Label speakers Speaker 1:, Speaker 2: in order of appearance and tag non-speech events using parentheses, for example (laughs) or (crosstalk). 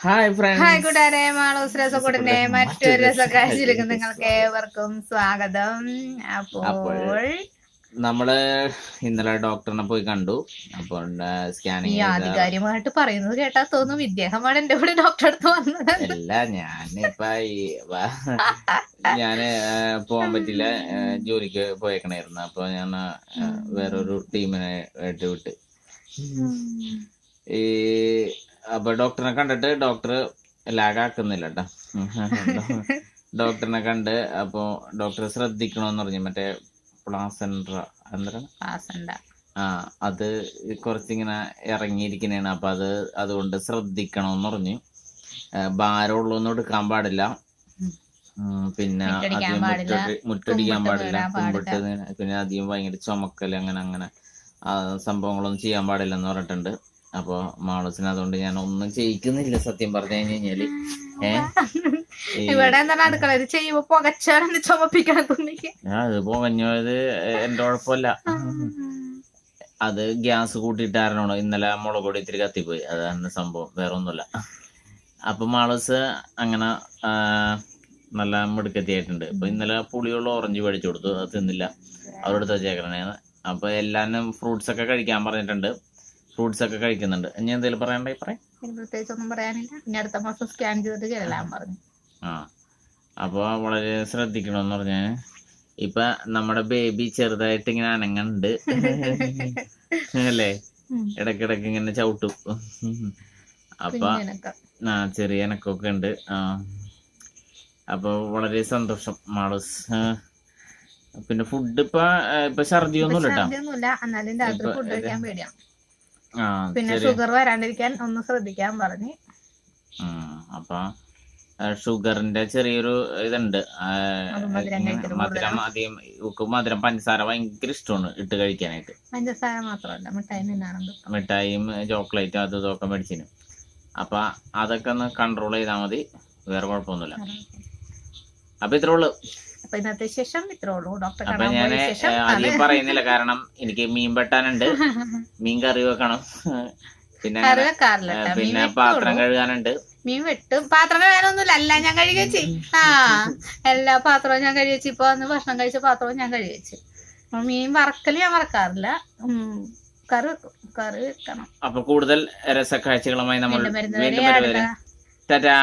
Speaker 1: Hi friends
Speaker 2: hi കൂട്ടാരെ മാളൂസ് രസക്കൂടിന്റെ മറ്റൊരു രസക്കാഴ്ചയിലേക്ക് നിങ്ങൾക്ക് ഏവർക്കും സ്വാഗതം. അപ്പോൾ
Speaker 1: നമ്മൾ ഇന്നലെ ഡോക്ടറിനെ പോയി കണ്ടു. അപ്പോൾ
Speaker 2: ഈ
Speaker 1: സ്കാനിങ്
Speaker 2: ആധികാരികമായിട്ട് പറയുന്നത് കേട്ടാ തോന്നും ഇദ്ദേഹമാണ് എന്റെ കൂടെ ഡോക്ടർ അടുത്ത് വന്നത്.
Speaker 1: അല്ല ഞാനിപ്പ ഞാൻ (laughs) പോവാൻ പറ്റില്ല. ജോലിക്ക് പോയേക്കണായിരുന്നു. അപ്പൊ ഞാൻ വേറൊരു ടീമിനെ ആയിട്ട് വിട്ട് ഈ അപ്പൊ ഡോക്ടറിനെ കണ്ടിട്ട് ഡോക്ടർ ലാഗാക്കുന്നില്ല കേട്ടോ ഡോക്ടറിനെ കണ്ട് അപ്പൊ ഡോക്ടർ ശ്രദ്ധിക്കണോന്ന് പറഞ്ഞു. മറ്റേ പ്ലാസൻഡ്ര എന്താണ്
Speaker 2: പാസണ്ട
Speaker 1: ആ അത് കുറച്ചിങ്ങനെ ഇറങ്ങിയിരിക്കണേണ്. അപ്പൊ അത് അതുകൊണ്ട് ശ്രദ്ധിക്കണമെന്ന് പറഞ്ഞു. ഭാരമുള്ളൊന്നും എടുക്കാൻ പാടില്ല. പിന്നെ അധികം
Speaker 2: പാടില്ല,
Speaker 1: മുറ്റടിക്കാൻ പാടില്ല. കുമ്പിട്ട് പിന്നെ അധികം ഭയങ്കര ചുമക്കൽ അങ്ങനെ അങ്ങനെ സംഭവങ്ങളൊന്നും ചെയ്യാൻ പാടില്ലെന്ന് പറഞ്ഞിട്ടുണ്ട്. അപ്പൊ മാളസിന് അതുകൊണ്ട് ഞാൻ ഒന്നും ചെയ്യിക്കുന്നില്ല സത്യം പറഞ്ഞു കഴിഞ്ഞാൽ.
Speaker 2: ഇവിടെ എന്താണ് അടുക്കള ഇത് ചെയ്യുമ്പോ പുകച്ചാണ്
Speaker 1: ആ, അത് പോകഞ്ഞത് എന്റെ കുഴപ്പമില്ല. അത് ഗ്യാസ് കൂട്ടിയിട്ടാരണോ ഇന്നലെ മുളക് പൊടി ഇത്തിരി കത്തിപ്പോയി. അതാണ് സംഭവം വേറെ ഒന്നുമില്ല. അപ്പൊ മാളസ് അങ്ങനെ നല്ല മിടുക്കത്തിയായിട്ടുണ്ട്. അപ്പൊ ഇന്നലെ പുളിയുള്ള ഓറഞ്ച് മേടിച്ചു കൊടുത്തു അത് തിന്നില്ല. അവരോട് വെച്ചേക്കണേന്ന് അപ്പൊ എല്ലാനും ഫ്രൂട്ട്സ് ഒക്കെ കഴിക്കാൻ പറഞ്ഞിട്ടുണ്ട്. ഫ്രൂട്ട്സ് ഒക്കെ കഴിക്കുന്നുണ്ട്. ഇനി എന്തെങ്കിലും പറയണ്ടേ പറയാം.
Speaker 2: പ്രത്യേകിച്ച് ഒന്നും പറയാനില്ല. ഇനി അടുത്ത മാസം സ്കാൻ ചെയ്തിട്ട് ചെല്ലാൻ പറഞ്ഞു.
Speaker 1: ആ. അപ്പോൾ വളരെ ശ്രദ്ധിക്കണമെന്ന് പറഞ്ഞാൽ ഇപ്പൊ നമ്മുടെ ബേബി ചെറുതായിട്ട് ഇങ്ങനെ അനങ്ങുന്നുണ്ട് അല്ലേ? ഇടക്കിടക്ക് ഇങ്ങനെ ചവിട്ടും. അപ്പൊ ആ ചെറിയ എനക്കൊക്കെ ഉണ്ട്. ആ. അപ്പൊ വളരെ സന്തോഷം മാളസ്. പിന്നെ ഫുഡ് ഇപ്പൊ ഇപ്പൊ ഛർദി
Speaker 2: പിന്നെ ഷുഗർ വരാണ്ടിരിക്കാൻ ഒന്ന് ശ്രദ്ധിക്കാൻ പറഞ്ഞു.
Speaker 1: അപ്പൊ ഷുഗറിന്റെ ചെറിയൊരു ഇതുണ്ട്.
Speaker 2: മധുരം
Speaker 1: അധികം ഉക്ക് മധുരം പഞ്ചസാര ഭയങ്കര ഇഷ്ടമാണ് ഇട്ട് കഴിക്കാനായിട്ട്.
Speaker 2: പഞ്ചസാര മാത്രമല്ല മിഠായി
Speaker 1: മിഠായിയും ചോക്ലേറ്റും അതും ഇതൊക്കെ മേടിച്ചിന്. അപ്പൊ അതൊക്കെ ഒന്ന് കൺട്രോൾ ചെയ്താൽ മതി. വേറെ കുഴപ്പമൊന്നുമില്ല. അപ്പൊ ഇത്രേ ഉള്ളു.
Speaker 2: അപ്പൊ ഇന്നത്തെ ശേഷം ഇത്രേ ഉള്ളൂ. ഡോക്ടർ
Speaker 1: അപ്പൊ
Speaker 2: കാണാൻ
Speaker 1: ഞാൻ
Speaker 2: പോയ ശേഷം
Speaker 1: അധികം പറയുന്നില്ല. കാരണം എനിക്ക് മീൻ വെട്ടാനുണ്ട്. (laughs) മീൻ കറി വെക്കണം. പിന്നെ
Speaker 2: കറി
Speaker 1: അങ്ങനെ,
Speaker 2: വെക്കാറില്ല
Speaker 1: ഏ,
Speaker 2: കേട്ടോ. മീൻ
Speaker 1: പിന്നെ. പാത്രം കഴുകാനുണ്ട്.
Speaker 2: മീൻ വെട്ടും. പാത്രം കഴുകാനൊന്നുമില്ല. അല്ല ഞാൻ കഴുകി വെച്ച്. ആ എല്ലാ പാത്രവും ഞാൻ കഴുകി വെച്ച്. ഇപ്പൊ വന്ന് ഭക്ഷണം കഴിച്ച പാത്രവും ഞാൻ കഴുകി വെച്ച്. അപ്പൊ മീൻ വറക്കൽ ഞാൻ വറക്കാറില്ല. ഉം, കറി വെക്കും. കറി വെക്കണം.
Speaker 1: അപ്പൊ കൂടുതൽ രസക്കാഴ്ചകളുമായി നമ്മൾ
Speaker 2: വീണ്ടും
Speaker 1: ടാറ്റാ.